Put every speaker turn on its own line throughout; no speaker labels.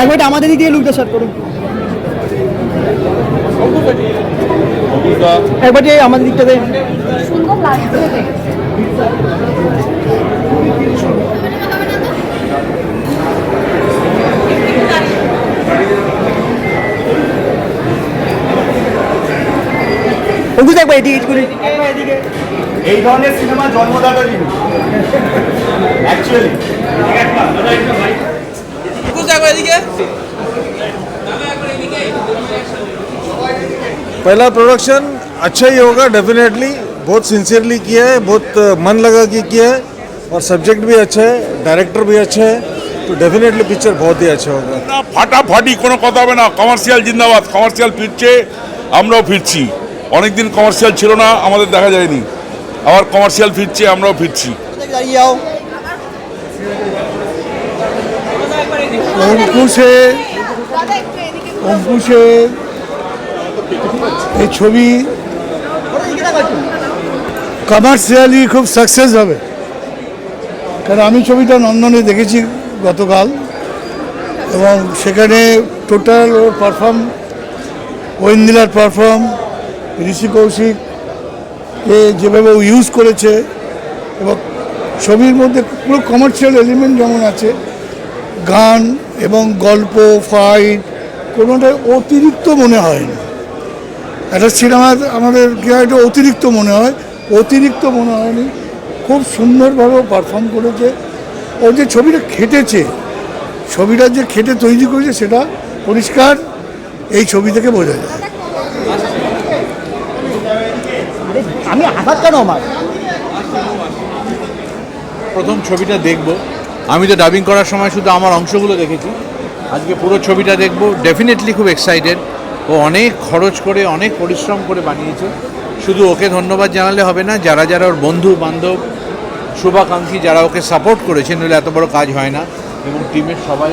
একবার আমাদের দিক লুকটা শট করুন। একবার আমাদের দিকটাতে অঙ্কুশ একবার এদিকে এদিকে। করে
এই ধরনের সিনেমা জন্মদাতা জিনিস অ্যাকচুয়ালি
पहला प्रोडक्शन अच्छा ही होगा डेफिनेटली बहुत सिंसियरली किया है बहुत अ, मन लगा के किया है और सब्जेक्ट भी अच्छा है डायरेक्टर भी अच्छा है तो डेफिनेटली पिक्चर बहुत ही अच्छा होगा
না ফাটাফাটি কোনো কথা হবে না কমার্শিয়াল জিন্দাবাদ কমার্শিয়াল ফিরছে আমরাও ফিরছি অনেকদিন কমার্শিয়াল ছিল না আমাদের দেখা যায়নি আবার কমার্শিয়াল ফিরছে, আমরাও ফিরছি।
ছবি কমার্শিয়ালি খুব সাকসেস হবে। কারণ আমি ছবিটা নন্দনে দেখেছি গতকাল, এবং সেখানে টোটাল ওর পারফর্ম ঐন্দিলার পারফর্ম ঋষি কৌশিক এ যেভাবে ইউজ করেছে, এবং ছবির মধ্যে পুরো কমার্শিয়াল এলিমেন্ট যেমন আছে, গান এবং গল্প ফাইট কোনোটা অতিরিক্ত মনে হয় না একটা সিনেমা আমাদের এটা অতিরিক্ত মনে হয়, অতিরিক্ত মনে হয়নি, খুব সুন্দরভাবে পারফর্ম করেছে। ও যে ছবিটা খেটেছে, ছবিটা যে খেটে তৈরি করেছে, সেটা পরিষ্কার এই ছবি থেকে বোঝা যায়।
আমি আঘাত কেন আমার?
প্রথম ছবিটা দেখব। আমি তো ডাবিং করার সময় শুধু আমার অংশগুলো দেখেছি। আজকে পুরো ছবিটা দেখব। ডেফিনেটলি খুব এক্সাইটেড ও অনেক খরচ করে, অনেক পরিশ্রম করে বানিয়েছে। শুধু ওকে ধন্যবাদ জানালে হবে না, যারা যারা ওর বন্ধু, বান্ধব, শুভাকাঙ্ক্ষী, যারা ওকে সাপোর্ট করেছে, নইলে এত বড় কাজ হয় না। এবং টিমের সবাই,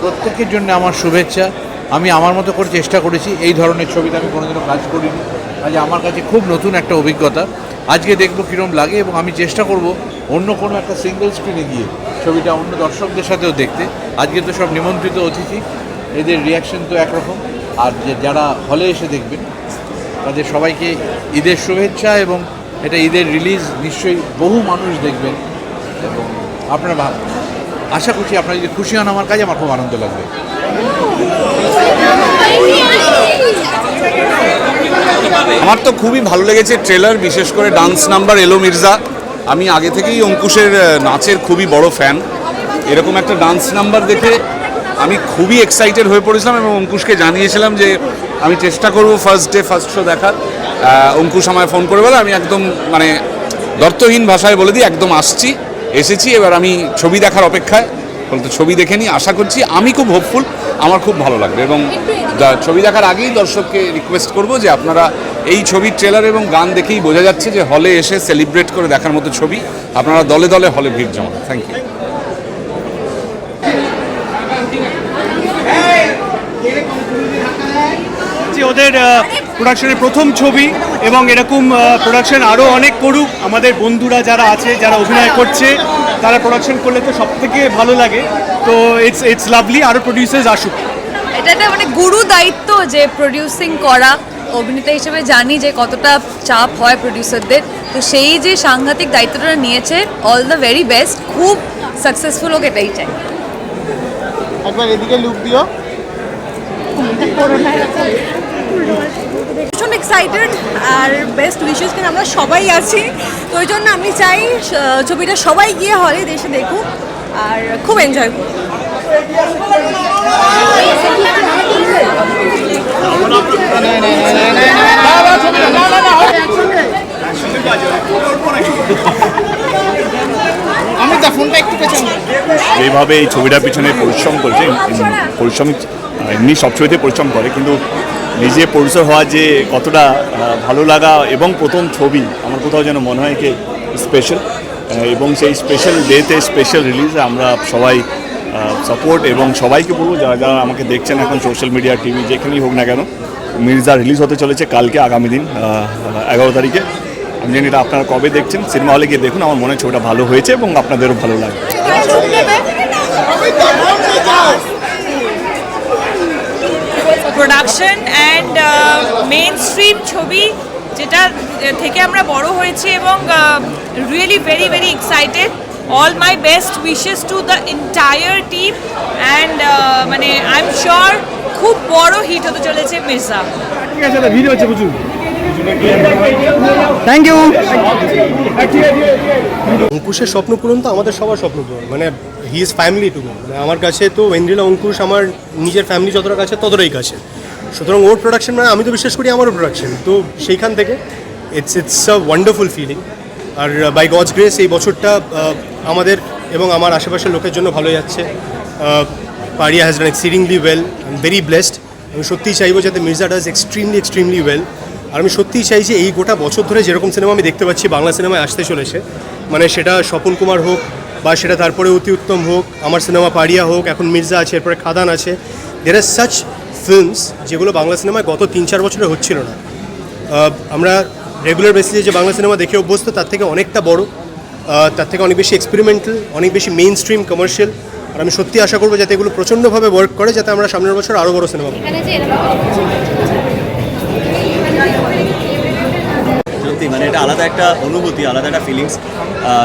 প্রত্যেকের জন্য আমার শুভেচ্ছা। আমি আমার মতো করে চেষ্টা করেছি। এই ধরনের ছবিতে আমি কোনোদিনও কাজ করিনি। আজ আমার কাছে খুব নতুন একটা অভিজ্ঞতা। আজকে দেখব কীরকম লাগে এবং আমি চেষ্টা করব অন্য কোনো একটা সিঙ্গেল স্ক্রিনে গিয়ে ছবিটা অন্য দর্শকদের সাথেও দেখতে। আজকে তো সব নিমন্ত্রিত অতিথি। এদের রিয়াকশন তো একরকম। আর যে যারা হলে এসে দেখবেন, তাদের সবাইকে ঈদের শুভেচ্ছা এবং এটা ঈদের রিলিজ নিশ্চয়ই বহু মানুষ দেখবেন। এবং আপনারা ভাব- আশা করছি আপনারা যদি খুশি হন আমার কাজে আমার খুব আনন্দ লাগবে।
আমার তো খুবই ভালো লেগেছে ট্রেলার বিশেষ করে ডান্স নাম্বার এলো মির্জা আমি আগে থেকেই অঙ্কুশের নাচের খুবই বড় ফ্যান এরকম একটা ডান্স নাম্বার দেখে আমি খুবই এক্সাইটেড হয়ে পড়েছিলাম এবং অঙ্কুশকে জানিয়েছিলাম যে আমি চেষ্টা করব ফার্স্ট ডে ফার্স্ট শো দেখার। অঙ্কুশ আমায় ফোন করে বলে, আমি একদম মানে দর্থহীন ভাষায় বলে দিই, একদম আসছি। এসেছি এবার আমি ছবি দেখার অপেক্ষায়। বলতে ছবি দেখে নিই আশা করছি আমি খুব হোপফুল আমার খুব ভালো লাগবে। এবং ছবি দেখার আগেই দর্শককে রিকোয়েস্ট করব যে আপনারা এই ছবির ট্রেলার এবং গান দেখেই বোঝা যাচ্ছে যে হলে এসে সেলিব্রেট করে দেখার মতো ছবি আপনারা দলে দলে হলে ভিড় জমান। থ্যাংক ইউ
ওদের প্রোডাকশনের প্রথম ছবি এবং এরকম প্রোডাকশন আরও অনেক করুক। আমাদের বন্ধুরা যারা আছে যারা অভিনয় করছে তারা প্রোডাকশন করলে তো সব থেকে ভালো লাগে। তো ইটস ইটস লাভলি আরও প্রডিউসার্স আসুক।
এটা একটা মানে গুরু দায়িত্ব যে প্রডিউসিং করা। অভিনেতা হিসেবে জানি যে কতটা চাপ হয় প্রডিউসারদের তো সেই যে সাংঘাতিক দায়িত্বটা নিয়েছে অল দ্য ভেরি বেস্ট খুব সাকসেসফুল হোক এটাই চাই।
একবার এদিকে লুক দিও।
ভীষণ এক্সাইটেড আর বেস্ট উইশেস কিন্তু আমরা সবাই আছি। তো ওই জন্য আমি চাই ছবিটা সবাই গিয়ে হলে দেশে দেখুক আর খুব এনজয় করুক।
যেভাবে এই ছবিটার পিছনে পরিশ্রম করেছে পরিশ্রম, এমনি সব ছবিতে পরিশ্রম করে, কিন্তু নিজে পরিচয় হওয়া যে কতটা ভালো লাগা এবং প্রথম ছবি, আমার কোথাও যেন মনে হয় কি স্পেশাল এবং সেই স্পেশাল ডেতে স্পেশাল রিলিজে আমরা সবাই সাপোর্ট এবং সবাইকে বলব, যারা যারা আমাকে দেখছেন এখন সোশ্যাল মিডিয়া, টিভি, যেখানেই হোক না কেন, মির্জা রিলিজ হতে চলেছে কালকে, আগামী দিন এগারো তারিখে। আমি জানি এটা আপনারা কবে দেখছেন সিনেমা হলে গিয়ে দেখুন, আমার মনে হয় ছবিটা ভালো হয়েছে এবং আপনাদেরও ভালো লাগবে।
প্রোডাকশন অ্যান্ড মেন স্ট্রিম ছবি যেটা থেকে আমরা বড় হয়েছি এবং really very very excited all my best wishes to the entire team and মানে আই এম শিওর খুব বড় হিট হতে চলেছে মির্জা।
থ্যাংক ইউ
অঙ্কুশের স্বপ্ন পূরণ তো আমাদের সবার স্বপ্ন পূরণ মানে হি ইজ ফ্যামিলি টু মানে আমার কাছে তো ওয়েন্দ্রিলা অঙ্কুশ আমার নিজের ফ্যামিলি যতটা কাছে ততটাই কাছে। সুতরাং ওর প্রোডাকশন মানে আমি তো বিশ্বাস করি আমারও প্রোডাকশন তো সেইখান থেকে it's it's a wonderful feeling R by God's grace এই বছরটা আহ, আমাদের এবং আমার আশেপাশের লোকের জন্য ভালো যাচ্ছে। Pariah has done exceedingly well I very blessed আমি সত্যিই চাইব যাতে Mirza does extremely extremely well আর আমি সত্যিই চাই যে এই গোটা বছর ধরে যেরকম সিনেমা আমি দেখতে পাচ্ছি, বাংলা সিনেমায় আসতে চলেছে। মানে সেটা স্বপন কুমার হোক বা সেটা তারপরে অতি উত্তম হোক, আমার সিনেমা পারিয়া হোক, এখন মির্জা আছে, এরপরে খাদান আছে। দের আর সাচ ফিল্মস যেগুলো বাংলা সিনেমায় গত তিন চার বছরে হচ্ছিল না। আমরা রেগুলার বেসিসে যে বাংলা সিনেমা দেখে অভ্যস্ত, তার থেকে অনেকটা বড়। তার থেকে অনেক বেশি এক্সপেরিমেন্টাল অনেক বেশি মেইন স্ট্রিম কমার্শিয়াল আর আমি সত্যি আশা করব যাতে এগুলো প্রচণ্ডভাবে ওয়ার্ক করে যাতে আমরা সামনের বছর আরও বড় সিনেমা
সত্যি মানে এটা আলাদা একটা অনুভূতি আলাদা একটা ফিলিংস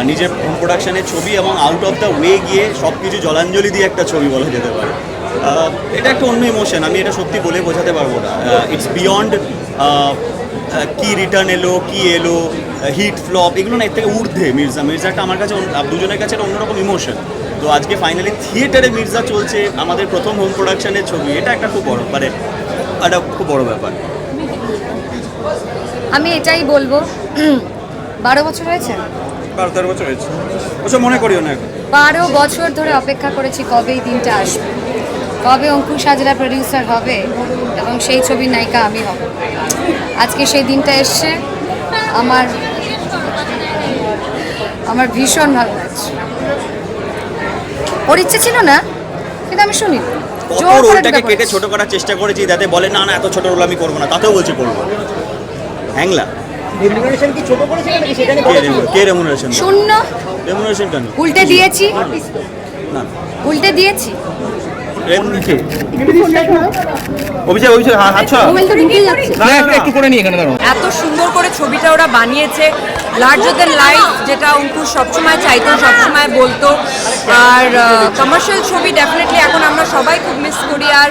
নিজের হোম প্রোডাকশনের ছবি এবং আউট অফ দ্য ওয়ে গিয়ে সব কিছু জলাঞ্জলি দিয়ে একটা ছবি বলা যেতে পারে। এটা একটা অন্য ইমোশন আমি এটা সত্যি বলে বোঝাতে পারব না। ইটস বিয়ন্ড কি রিটার্ন এলো কি এলো হিট ফ্লপ এগুলো না এর থেকে ঊর্ধ্বে। মির্জা মির্জাটা আমার কাছে দুজনের কাছে একটা অন্যরকম ইমোশন। তো আজকে ফাইনালি থিয়েটারে মির্জা চলছে আমাদের প্রথম হোম প্রোডাকশনের ছবি। এটা একটা খুব বড় মানে একটা খুব বড় ব্যাপার।
আমি এটাই বলব। বারো বছর হয়েছে?
বারো তেরো বছর হয়েছে। ওসব মনে করিও না
বারো বছর ধরে অপেক্ষা করেছি কবে এই দিনটা আসবে। কবে অঙ্কুশ হাজরা প্রডিউসার হবে এবং সেই ছবির নায়িকা আমি হব। আজকে সেই দিনটা এসছে। আমার আমার ভীষণ ভালো লাগছে। ওর ইচ্ছে ছিল না কিন্তু আমি শুনি
কত
জোর
রোলটাকে কেটে। ছোট করার চেষ্টা করেছি যাতে বলে না না এত ছোট রোল আমি করব না। তাতেও বলছি করব হ্যাংলা।
কি
রেমুনারেশন
শূন্য।
রেমুনারেশন কেন?
উল্টে দিয়েছি।
না।
উল্টে দিয়েছি।
অভিষেক অভিষেক একটু করে নিয়ে এখানে
এত সুন্দর করে ছবিটা ওরা বানিয়েছে। লার্জার দ্যান লাইফ যেটা অঙ্কুর সবসময় চাইতো সবসময় বলতো। আর কমার্শিয়াল ছবি ডেফিনেটলি এখন আমরা সবাই খুব মিস করি। আর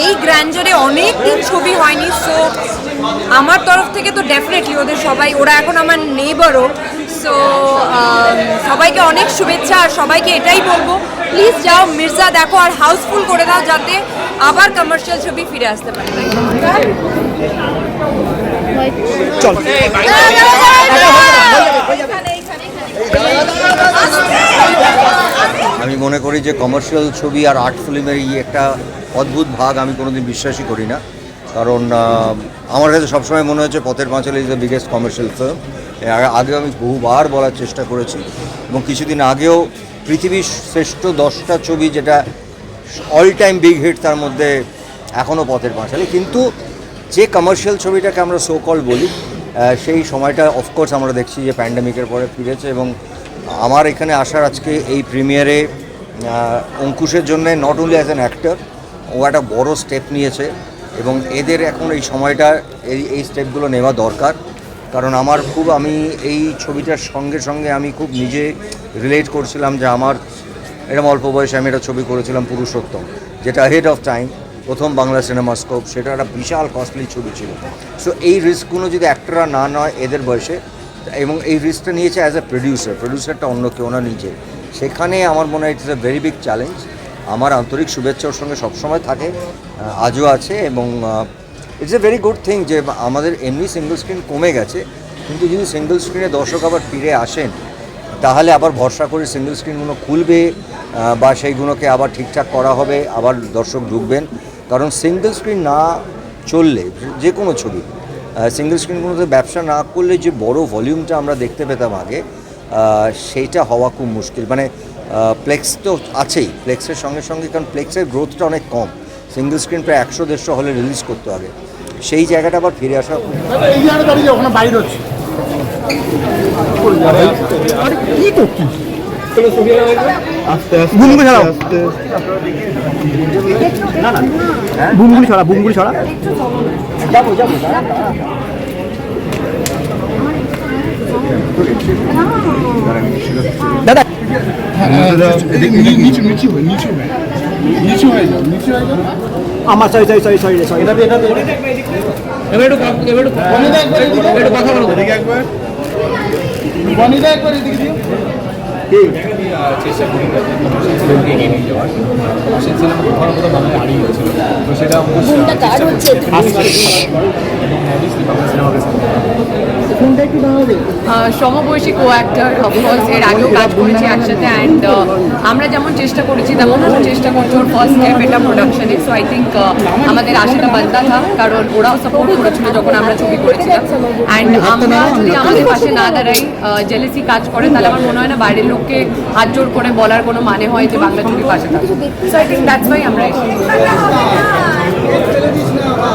এই গ্র্যান্ডারে অনেক দিন ছবি হয়নি সো আমার তরফ থেকে তো ডেফিনেটলি ওদের সবাই ওরা এখন আমার নেইবারও সো সবাইকে অনেক শুভেচ্ছা আর সবাইকে এটাই বলব প্লিজ যাও মির্জা দেখো আর হাউসফুল করে দাও যাতে আবার কমার্শিয়াল ছবি ফিরে আসতে পারে।
আমি মনে করি যে কমার্শিয়াল ছবি আর আর্ট ফিল্মের এই একটা অদ্ভুত ভাগ আমি কোনোদিন বিশ্বাসই করি না। কারণ আমার কাছে সবসময় মনে হয়েছে Pather Panchali is the biggest commercial film আগেও আমি বহুবার বলার চেষ্টা করেছি এবং কিছুদিন আগেও পৃথিবীর শ্রেষ্ঠ দশটা ছবি যেটা অল টাইম বিগ হিট তার মধ্যে এখনও পথের পাঁচালী। কিন্তু যে কমার্শিয়াল ছবিটাকে আমরা সো কল বলি সেই সময়টা অফকোর্স আমরা দেখছি যে প্যান্ডামিকের পরে ফিরেছে এবং আমার এখানে আসার আজকে এই প্রিমিয়ারে অঙ্কুশের জন্য not only as an actor ও একটা বড় স্টেপ নিয়েছে এবং এদের এখন এই সময়টা এই এই স্টেপগুলো নেওয়া দরকার। কারণ আমার খুব আমি এই ছবিটার সঙ্গে সঙ্গে আমি খুব নিজে রিলেট করছিলাম যে আমার এরকম অল্প বয়সে আমি একটা ছবি করেছিলাম পুরুষোত্তম, যেটা হেড অফ টাইম প্রথম বাংলা সিনেমা স্কোপ সেটা একটা বিশাল কস্টলি ছবি ছিল। সো এই রিস্কগুলো যদি অ্যাক্টররা না নয় এদের বয়সে, এবং এই রিস্কটা নিয়েছে অ্যাজ এ প্রডিউসার প্রডিউসারটা অন্য কেউ না নিজে। সেখানে আমার মনে হয় it's a very big challenge আমার আন্তরিক শুভেচ্ছা সঙ্গে সবসময় থাকে আজও আছে এবং it's a very good thing যে আমাদের এমনি সিঙ্গল স্ক্রিন কমে গেছে, কিন্তু যদি সিঙ্গল স্ক্রিনে দর্শক আবার ফিরে আসেন, তাহলে আবার ভরসা করে সিঙ্গল স্ক্রিনগুলো খুলবে বা সেইগুলোকে আবার ঠিকঠাক করা হবে, আবার দর্শক ঢুকবেন। কারণ সিঙ্গল স্ক্রিন না চললে, যে কোনো ছবি সিঙ্গল স্ক্রিনগুলোতে ব্যবসা না করলে যে বড় ভলিউমটা আমরা দেখতে পেতাম আগে সেইটা হওয়া খুব মুশকিল। মানে প্লেক্স তো আছেই প্লেক্সের সঙ্গে সঙ্গে কারণ প্লেক্সের গ্রোথটা অনেক কম। সিঙ্গল স্ক্রিন প্রায় একশো দেড়শো হলে রিলিজ করতে হবে। সেই জায়গাটা আবার ফিরে আসা খুব
এই জায়গাটা দাঁড়িয়ে ওখানে বাইরে হচ্ছে।
বুমগুলো ছাড়াও। বুমগুলি ছড়া বুমগুলি ছড়া। দাদা আমার sorry sorry sorry sorry sorry এটা এটা এবার একটু এবার একটু বনিদা একবার এদিকে একটু কথা বলো। এদিকে একবার। বনিদা একবার এদিকে দিও।
চেষ্টা করি এগিয়ে নিয়ে যাওয়ার। সেই ছিলাম কোথাও না কোথাও বাংলায় হারিয়ে গেছিল তো সেটা
আহ, সমবয়সী কো অ্যাক্টর অফকোর্স এর আগেও কাজ করেছি একসাথে অ্যান্ড আমরা যেমন চেষ্টা করেছি তেমন আমরা চেষ্টা করছি ওর ফার্স্ট স্টেপ এটা প্রোডাকশনে সো আই থিঙ্ক আমাদের আশাটা বান্দা থা কারণ ওরাও সাপোর্ট করেছিল যখন আমরা ছবি করেছিলাম। অ্যান্ড আমরা যদি আমাদের পাশে না দাঁড়াই জেলেসি কাজ করে তাহলে আমার মনে হয় না বাইরের লোককে হাত জোর করে বলার কোনো মানে হয় যে বাংলা ছবি পাশে থাকবে so I think that's why আমরা এসেছি।